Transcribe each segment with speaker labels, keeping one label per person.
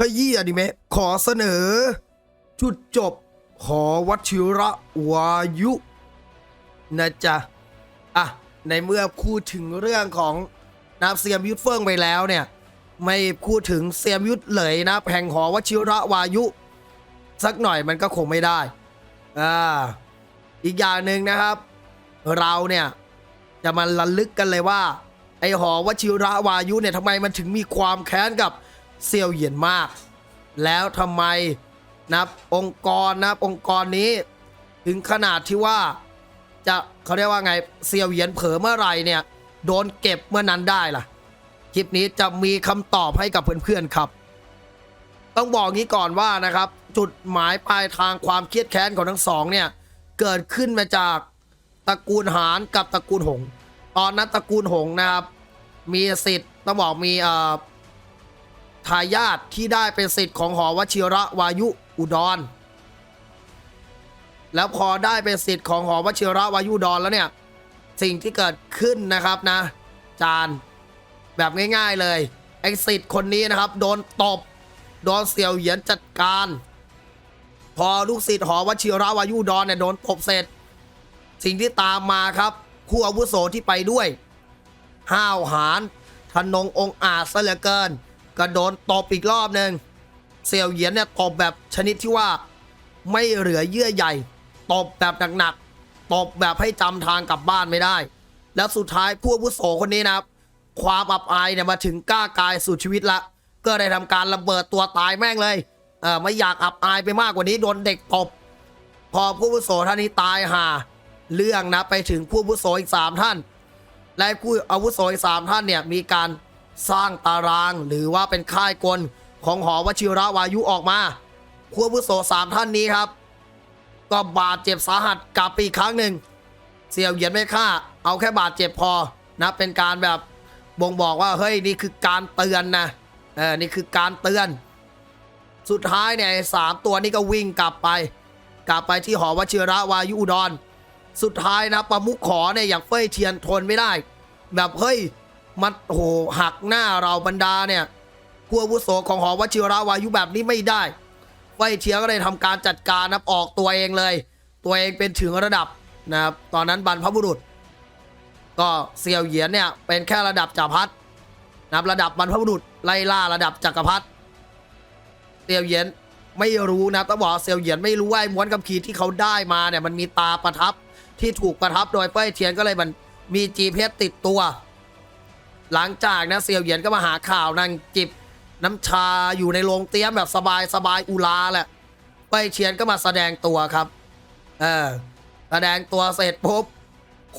Speaker 1: ขยี้อนิเมะขอเสนอ จุดจบ หอวัชิระวายุนะจ๊ะ อะ ในเมื่อพูดถึงเรื่องของนับเซียมยุทธเฟิงไปแล้วเนี่ย ไม่พูดถึงเซียมยุทธเลยนะแห่งหอวชิระวายุ สักหน่อยมันก็คงไม่ได้ อ่า อีกอย่างหนึ่งนะครับ เราเนี่ย จะมาระลึกกันเลยว่า ไอหอวชิระวายุเนี่ยทำไมมันถึงมีความแค้นกับ เซียวเหยียนมาก แล้วทำไมนับองค์กรนะองค์กรนี้ถึงขนาดที่ว่าจะเขาเรียกว่าไงเซียวเหยียนเผลอเมื่อไรเนี่ยโดนเก็บเมื่อนั้นได้ล่ะคลิปนี้จะมีคำตอบให้กับเพื่อนๆครับ ต้องบอกงี้ก่อนว่านะครับ จุดหมายปลายทางความเครียดแค้นของทั้งสองเนี่ยเกิดขึ้นมาจากตระกูลหานกับตระกูลหง ตอนนั้นตระกูลหงนะครับ มีสิทธิ์ต้องบอกมีเอ่อ ทายาทที่ได้เป็นสิทธิ์ของหอวชิระวายุอุดร แล้วพอได้เป็นสิทธิ์ของหอวชิระวายุอุดรแล้วเนี่ย สิ่งที่เกิดขึ้นนะครับนะ จานแบบง่าย ๆเลยไอ้สิทธิ์คนนี้นะครับ โดนตบโดนเสี่ยวเหยียนจัดการ พอลูกศิษย์หอวชิระวายุอุดรเนี่ยโดนตบเสร็จ สิ่งที่ตามมาครับคู่อาวุโสที่ไปด้วย ห้าวหาญทนงองอาจซะเหลือเกิน ก็โดนตบอีกรอบหนึ่งเสี่ยวเหยียนเนี่ยตบแบบชนิดที่ว่า ไม่เหลือเยื่อใยตบแบบหนักๆตบแบบให้จำทางกลับบ้านไม่ได้ แล้วสุดท้ายผู้อาวุโสคนนี้นะครับ ความอับอายเนี่ยมาถึงกล้ากายสู่ชีวิตละ ก็ได้ทำการระเบิดตัวตายแม่งเลยเออไม่อยากอับอายไปมากกว่านี้โดนเด็กตบพอผู้อาวุโสท่านนี้ตายห่าเรื่องนะไปถึงผู้อาวุโสอีกสามท่าน และผู้อาวุโสอีกสามท่านเนี่ยมีการ สร้างตารางหรือว่าเป็นค่ายกลของหอวชิระวายุออกมาผู้อาวุโสสามท่านนี้ครับ ก็บาดเจ็บสาหัสกลับไปอีกครั้งหนึ่ง เสี่ยวเหยียนไม่ฆ่า เอาแค่บาดเจ็บพอนะเป็นการแบบบ่งบอกว่าเฮ้ยนี่คือการเตือนนะเออนี่คือการเตือน สุดท้ายเนี่ยสามตัวนี้ก็วิ่งกลับไป กลับไปที่หอวชิระวายุอุดร สุดท้ายนะประมุขขอเนี่ยอย่างเฟ้ยเทียนทนไม่ได้ แบบเฮ้ย มันโหหักหน้าเราบรรดาเนี่ยผู้อาวุโสของหอวชิระวายุแบบนี้ไม่ได้เฟ้ยเทียก็เลยทำการจัดการนะออกตัวเองเลย ตัวเองเป็นถึงระดับนะครับตอนนั้นบรรพบุรุษ ก็เซียวเหยียนเนี่ยเป็นแค่ระดับจักรพรรดินะครับระดับบรรพบุรุษไล่ล่าระดับจักรพรรดิเซียวเหยียนไม่รู้นะต้องบอกเซียวเหยียนไม่รู้ว่าม้วนกำขีที่เขาได้มาเนี่ยมันมีตาประทับที่ถูกประทับโดยเฟ้ยเทียนก็เลยมันมี GPS ติดตัว หลังจากนะเซียวเหยียนก็มาหาข่าวนั่งจิบน้ำชาอยู่ในโรงเตี้ยมแบบสบายสบายอุลาแหละเฟ้ยเทียนก็มาแสดงตัวครับ เออ แสดงตัวเสร็จปุ๊บ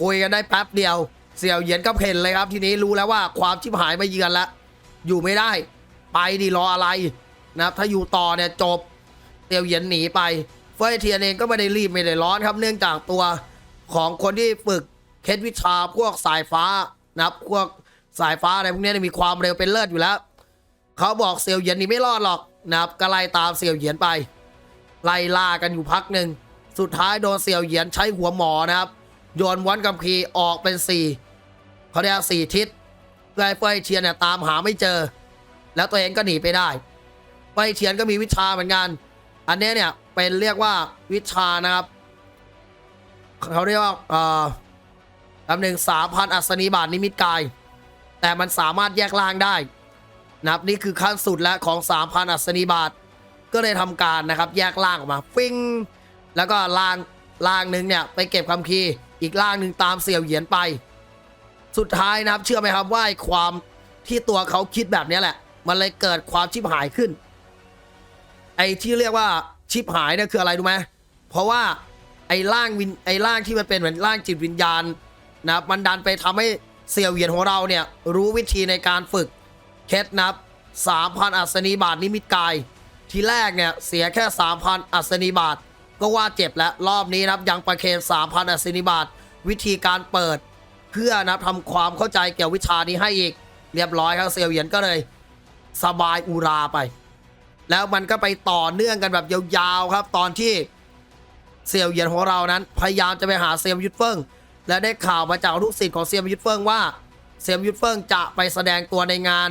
Speaker 1: คุยกันได้แป๊บเดียว เสี่ยวเหยียนก็เพ่นเลยครับ ทีนี้รู้แล้วว่าความชิบหายไมาเยือนล้วอยู่ไม่ได้ ไปดิรออะไรนะครับ ถ้าอยู่ต่อเนี่ยจบ เสี่ยวเหยียนหนีไป เฟยเทียนเองก็ไม่ได้รีบไม่ได้ร้อนครับ เนื่องจากตัวของคนที่ฝึกเคล็ดวิชาพวกสายฟ้านะครับพวก สายฟ้าอะไรพวกนี้มีความเร็วเป็นเลิศอยู่แล้ว เขาบอกเสี่ยวเหยียนนี่ไม่รอดหรอกนะครับก็ไล่ตามเสี่ยวเหยียนไป ไล่ล่ากันอยู่พักหนึ่ง สุดท้ายโดนเสี่ยวเหยียนใช้หัวหมอนะครับ โยนม้วนกัมพีออกเป็นสี่เขาเรียกสี่ทิศเพื่อให้เฟยเทียนเนี่ยตามหาไม่เจอ แล้วตัวเองก็หนีไปได้เฟยเทียนก็มีวิชาเหมือนกัน อันนี้เนี่ยเป็นเรียกว่าวิชานะครับเขาเรียกว่าอ่อลำหนึ่งสามพันอัศนีบาทนิมิตกาย แต่มันสามารถแยกล่างได้นะครับนี่คือขั้นสุดแล้วของ 3,000 อัศนีบาท ก็เลยทำการนะครับแยกล่างออกมาฟิงแล้วก็ล่างล่างหนึ่งเนี่ยไปเก็บคำคีร์อีกล่างหนึ่งตามเสี่ยวเหยียนไป สุดท้ายนะครับเชื่อไหมครับว่าไอ้ความที่ตัวเขาคิดแบบนี้แหละ มันเลยเกิดความชิบหายขึ้น ไอ้ที่เรียกว่าชิบหายเนี่ยคืออะไรรู้ไหมเพราะว่าไอ้ร่างวินไอ้ร่างที่มันเป็นเหมือนร่างจิตวิญญาณนะครับมันดันไปทำให้ เสี่ยวเหยียนของเราเนี่ย รู้วิธีในการฝึก เคล็ดนับ 3,000 อัศนีบาทนิมิตกาย ทีแรกเนี่ยเสียแค่ 3,000 อัศนีบาท ก็ว่าเจ็บแล้วรอบนี้นะครับยังประเคน3,000 อัศนีบาท วิธีการเปิด เพื่อนะทำความเข้าใจเกี่ยววิชานี้ให้อีก เรียบร้อยครับเซียวเหยียนก็เลย สบายอุราไป แล้วมันก็ไปต่อเนื่องกันแบบยาวๆครับ ตอนที่เซียวเหยียนของเรานั้น พยายามจะไปหาเซียมยุทธเฟิง และได้ข่าวมาจากลูกศิษย์ของเซียมยุทธเฟิงว่า เซียมยุทธเฟิงจะไปแสดงตัวในงาน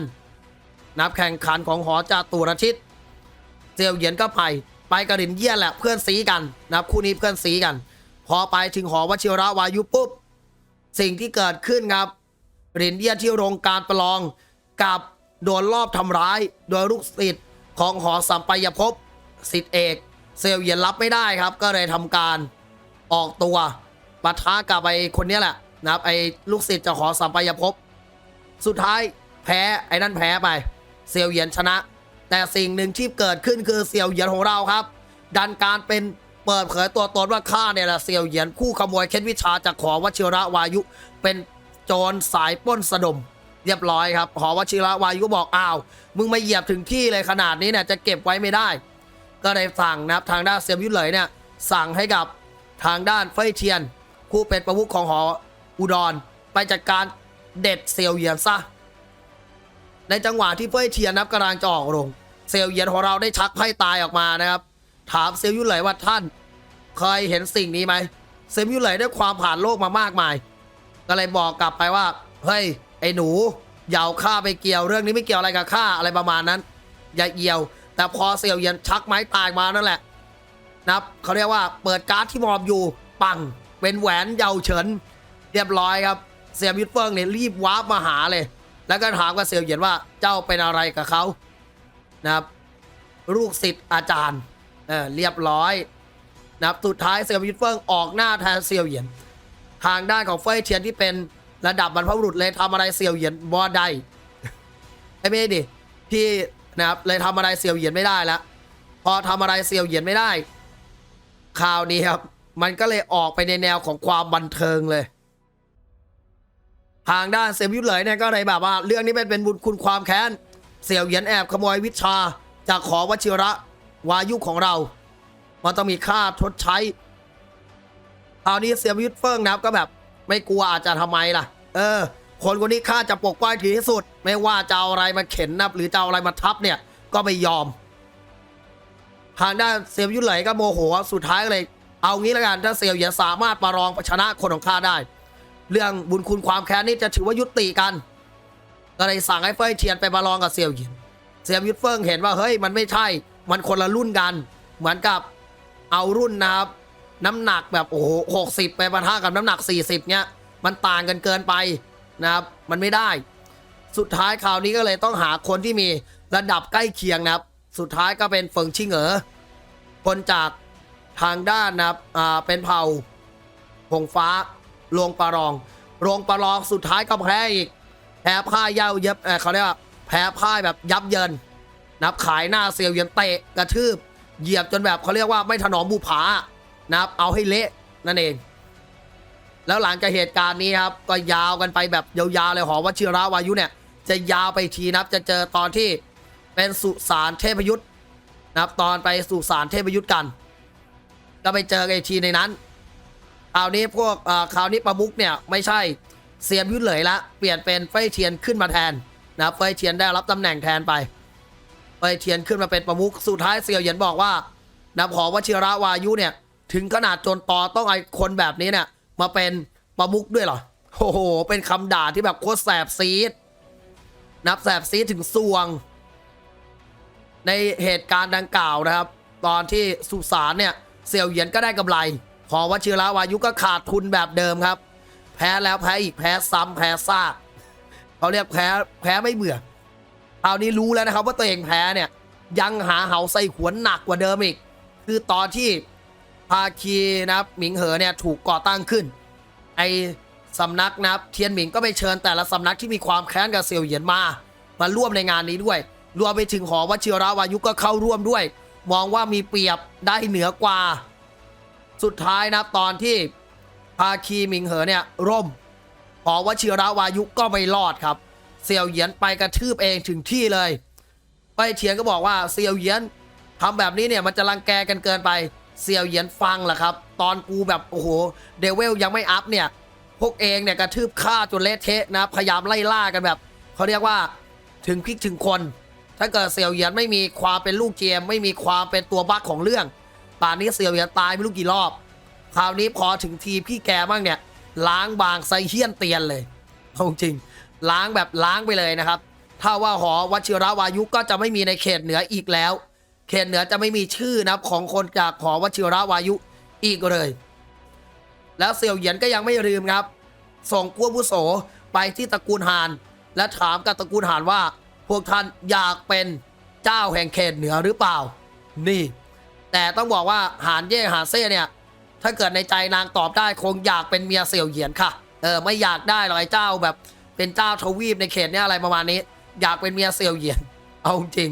Speaker 1: นับแข่งขันของหอจาตุรทิศเซียวเหยียนก็ไปไปกับหลินเยี่ยแหละเพื่อนซีกันนะครับคู่นี้เพื่อนซีกัน พอไปถึงหอวชิระวายุปุ๊บ สิ่งที่เกิดขึ้นครับหลินเยี่ยที่โรงการประลองกับโดนรอบทำร้าย โดยลูกศิษย์ของหอสัมปายภพศิษย์เอก เซลเยียนรับไม่ได้ครับ ก็เลยทำการออกตัว ปะทะกับไอ้คนเนี้ยแหละนะครับไอ้ลูกศิษย์จากหอสัมปายภพสุดท้ายแพ้ไอ้นั่นแพ้ไป เซียวเหยียนชนะ แต่สิ่งหนึ่งที่เกิดขึ้นคือเซียวเหยียนของเราครับ ดันการเป็นเปิดเผยตัวตนว่าข้าเนี่ยแหละเซียวเหยียนผู้ขโมยเคล็ดวิชาจากขอวชิระวายุ เป็นโจรสายป้นสะดม เรียบร้อยครับหอวชิระวายุบอกอ้าวมึงมาเหยียบถึงที่เลยขนาดนี้เนี่ยจะเก็บไว้ไม่ได้ ก็เลยสั่งนะครับทางด้านเซียวยุเหลยเนี่ยสั่งให้กับทางด้านเฟยเทียน ผู้เป็นประมุขของหออุดร ไปจัดการเด็ดเซียวเยียนซะ ในจังหวะที่เฟยเทียนนับกำลังจะออกโรงเซลเยียนของเราได้ชักไพ่ตายออกมานะครับ ถามเซลยุเหลยว่าท่าน เคยเห็นสิ่งนี้ไหม เซลยุเหลยด้วยความผ่านโลกมามากมาย ก็เลยบอกกลับไปว่า เฮ้ย ไอ้หนูอย่าข้าไปเกี่ยวเรื่องนี้ไม่เกี่ยวอะไรกับข้าอะไรประมาณนั้น อย่าเอี่ยว แต่พอเซลเยียนชักไม้ตายมานั่นแหละนะครับเขาเรียกว่าเปิดการ์ดที่มอบอยู่ปัง เป็นแหวนเยาเฉิน เรียบร้อยครับ เสียมิดเฟิงเนี่ยรีบวาร์ปมาหาเลย แล้วก็ถามกับเซียวเหยียนว่าเจ้าเป็นอะไรกับเขานะครับ ลูกศิษย์อาจารย์เออเรียบร้อยนะครับสุดท้ายเซียวมิดเฟิงออกหน้าแทนเซียวเหยียน ทางด้านของเฟยเทียนที่เป็นระดับบรรพบุรุษเลยทำอะไรเซียวเหยียนบ่ได้ไอ้ไม่ดิที่นะครับเลยทำอะไรเซียวเหยียนไม่ได้แล้วพอทำอะไรเซียวเหยียนไม่ได้ข่าวนี้ครับ มันก็เลยออกไปในแนวของความบันเทิงเลย ทางด้านเซมยุทธเลยเนี่ยก็เลยแบบว่า เรื่องนี้เป็นเป็นบุญคุณความแค้นเสี่ยวเหยียนแอบขโมยวิชา จากขอวชิระ วายุของเรา มันต้องมีค่าชดใช้คราวนี้เซียมยุทธเฟิงนะครับก็แบบ ไม่กลัวอาจจะทำไมล่ะ เออ คนคนนี้ข้าจะปกป้องถึงที่สุด ไม่ว่าจะเอาอะไรมาเข็นนับ หรือจะเอาอะไรมาทับเนี่ย ก็ไม่ยอม ทางด้านเซียวยุทธไหลก็โมโหสุดท้ายเลย เอางี้ละกันถ้าเซียวหยียนสามารถประลองชนะคนของข้าได้ เรื่องบุญคุณความแค้นนี่จะถือว่ายุติกัน ก็เลยสั่งให้เฟยเทียนไปประลองกับเซียวหยียนเซียวยุทธเฟิงเห็นว่าเฮ้ยมันไม่ใช่ มันคนละรุ่นกัน เหมือนกับเอารุ่นนะครับน้ำหนักแบบโอ้โหหกสิบไปปะทะกับน้ำหนัก 40 เนี้ยมันต่างกันเกินไปนะครับมันไม่ได้ สุดท้ายคราวนี้ก็เลยต้องหาคนที่มีระดับใกล้เคียงนะครับ สุดท้ายก็เป็นเฟิงชิงเหอคนจาก ทางด้านนะครับอ่าเป็นเผ่าหงฟ้าลงปารองลงปารองสุดท้ายก็แพ้อีก แพ้พ่ายเย้าเย็บเอ่อเขาเรียกว่าแพ้พ่ายแบบยับเยินนับขายหน้าเซียวเยียนเตะกระทืบเหยียบจนแบบเขาเรียกว่าไม่ถนอมบุผานะครับเอาให้เละนั่นเอง แล้วหลังจากเหตุการณ์นี้ครับก็ยาวกันไปแบบยาวๆเลยหอวชิระวายุเนี่ย จะยาวไปทีนะครับจะเจอตอนที่เป็นสุสานเทพยุทธ์นะครับตอนไปสุสานเทพยุทธ์กัน ก็ไปเจอกันอีกทีในนั้นคราวนี้พวกคราวนี้ประมุกเนี่ยไม่ใช่เซียนยุทธเหลยละเปลี่ยนเป็นเฟยเทียนขึ้นมาแทนนะเฟยเทียนได้รับตำแหน่งแทนไปเฟยเทียนขึ้นมาเป็นประมุกสุดท้ายเซียวเหยียนบอกว่านะขอวชิระวายุเนี่ย ถึงขนาดจนปอต้องไอคนแบบนี้เนี่ย มาเป็นประมุกด้วยเหรอโอ้โห เป็นคำด่าที่แบบโคตรแสบซีด นับแสบซีดถึงสวง ในเหตุการณ์ดังกล่าวนะครับ ตอนที่สุสานเนี่ย เสี่ยวเหยียนก็ได้กำไรขอวชิระวายุก็ขาดทุนแบบเดิมครับ แพ้แล้วแพ้อีกแพ้ซ้ำแพ้ซากเขาเรียกแพ้แพ้ไม่เบื่อคราวนี้รู้แล้วนะครับว่าตัวเองแพ้เนี่ยยังหาเหาใส่ขวนหนักกว่าเดิมอีก คือตอนที่ภาคีนะครับหมิงเหอเนี่ยถูกก่อตั้งขึ้น ไอสำนักนะครับเทียนหมิงก็ไปเชิญแต่ละสำนักที่มีความแค้นกับเสี่ยวเหยียนมา มาร่วมในงานนี้ด้วย รวมไปถึงหอวชิระวายุก็เข้าร่วมด้วย มองว่ามีเปรียบได้เหนือกว่า สุดท้ายนะตอนที่ภาคีมิงเหอเนี่ยร่มหอวชิระวายุก็ไม่รอดครับเสี่ยวเหยียนไปกระทืบเองถึงที่เลยไปเทียนก็บอกว่าเสี่ยวเหยียนทำแบบนี้เนี่ยมันจะรังแกกันเกินไปเสี่ยวเหยียนฟังแหละครับ ตอนกูแบบโอ้โหเดเวลยังไม่อัพเนี่ย พวกเองเนี่ยกระทืบฆ่าจนเละเทะนะพยายามไล่ล่ากันแบบเขาเรียกว่าถึงพริกถึงคน ถ้าเกิดเสี่ยวเหยียนไม่มีความเป็นลูกเกมไม่มีความเป็นตัวบั๊กของเรื่อง ป่านนี้เสี่ยวเหยียนตายไม่รู้กี่รอบ คราวนี้พอถึงทีพี่แกบ้างเนี่ย ล้างบางไซเฮียนเตียนเลยเอาจริง ล้างแบบล้างไปเลยนะครับ ถ้าว่าหอวชิระวายุก็จะไม่มีในเขตเหนืออีกแล้ว เขตเหนือจะไม่มีชื่อนะของคนจากหอวชิระวายุอีกเลย แล้วเสี่ยวเหยียนก็ยังไม่ลืมครับ ส่งกัวบุโสไปที่ตระกูลฮาน และถามกับตระกูลฮานว่า พวกท่านอยากเป็นเจ้าแห่งเขตเหนือหรือเปล่า นี่ แต่ต้องบอกว่าหานเย่หานเซ่เนี่ย ถ้าเกิดในใจนางตอบได้คงอยากเป็นเมียเสี่ยวเหยียนค่ะ เออไม่อยากได้หรอกไอ้เจ้าแบบเป็นเจ้าทวีปในเขตเนี่ยอะไรประมาณนี้ อยากเป็นเมียเสี่ยวเหยียน เอาจริง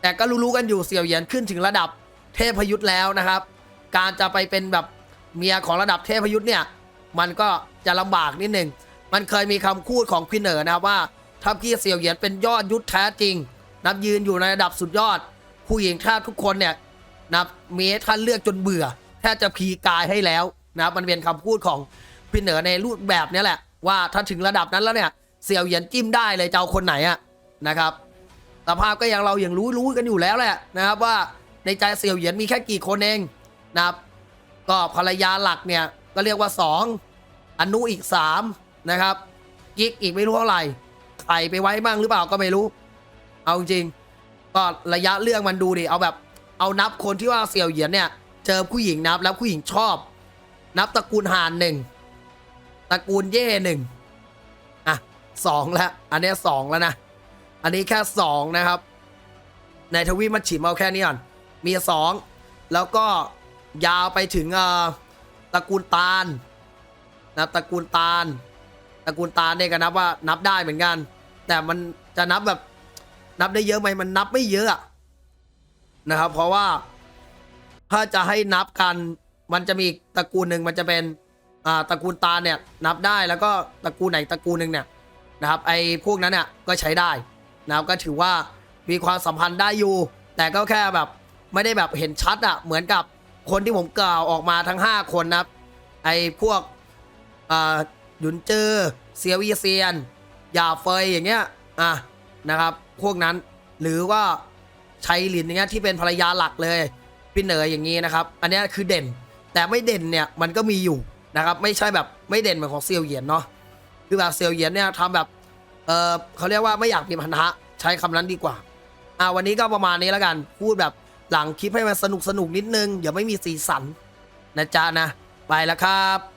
Speaker 1: แต่ก็รู้ๆกันอยู่เสี่ยวเหยียนขึ้นถึงระดับเทพยุทธแล้วนะครับ การจะไปเป็นแบบเมียของระดับเทพยุทธเนี่ย มันก็จะลำบากนิดหนึ่ง มันเคยมีคำพูดของพี่เหนอนะครับว่า ถ้าพี่เสี่ยวเหยียนเป็นยอดยุทธแท้จริง นับยืนอยู่ในระดับสุดยอด ผู้หญิงแทบทุกคนเนี่ยนับเมีท่านเลือกจนเบื่อแทบจะพีกายให้แล้วนะครับมันเป็นคำพูดของพี่เหนือในรูปแบบนี้แหละ ว่าถ้าถึงระดับนั้นแล้วเนี่ยเสี่ยวเหยียนจิ้มได้เลยจะเอาคนไหนอะนะครับสภาพก็ยังเราอยังรู้รู้กันอยู่แล้วแหละนะครับว่าในใจเสี่ยวเหยียนมีแค่กี่คนเองนะครับก็ภรรยาหลักเนี่ยก็เรียกว่า 2 อนุอีก 3 นะครับกิ๊กอีกไม่รู้เท่าไหร่ ใครไปไว้บ้างหรือเปล่าก็ไม่รู้ เอาจริง ก็ระยะเรื่องมันดูดิเอาแบบ เอานับคนที่ว่าเสี่ยวเหยียนเนี่ย เจอผู้หญิงนับแล้วผู้หญิงชอบ นับตระกูลหานหนึ่งตระกูลเย่หนึ่งอะสองแล้วอันนี้สองแล้วนะอันนี้แค่สองนะครับ ในทวีปมันฉิมเอาแค่นี้ก่อนมีสองแล้วก็ยาวไปถึงเอ่อตระกูลตาลนะตระกูลตาล ตระกูลตาเนี่ยก็นับว่านับได้เหมือนกัน แต่มันจะนับแบบนับได้เยอะไหมมันนับไม่เยอะนะครับ เพราะว่าถ้าจะให้นับกันมันจะมีตระกูลหนึ่งมันจะเป็นอ่าตระกูลตาเนี่ยนับได้แล้วก็ตระกูลไหนตระกูลหนึ่งเนี่ยนะครับไอ้พวกนั้นเนี่ยก็ใช้ได้นะครับก็ถือว่ามีความสัมพันธ์ได้อยู่ แต่ก็แค่แบบไม่ได้แบบเห็นชัดอะเหมือนกับคนที่ผมกล่าวออกมาทั้ง 5 คนนะครับไอ้พวกอ่า หยุนเจอเซียวีเซียนหยาเฟยอย่างเงี้ยอะนะครับพวกนั้นหรือว่าชัยหลินอย่างเงี้ยที่เป็นภรรยาหลักเลยพี่เหนออย่างงี้นะครับ อันนี้คือเด่น แต่ไม่เด่นเนี่ยมันก็มีอยู่นะครับ ไม่ใช่แบบไม่เด่นเหมือนของเซียวเหยียนเนาะคือแบบเซียวเหยียนเนี่ยทำแบบเออเขาเรียกว่าไม่อยากมีพันธะใช้คำนั้นดีกว่าอ่าวันนี้ก็ประมาณนี้แล้วกันพูดแบบหลังคลิปให้มันสนุกสนุกนิดนึงเดี๋ยวไม่มีสีสันนะจ๊ะนะไปแล้วครับ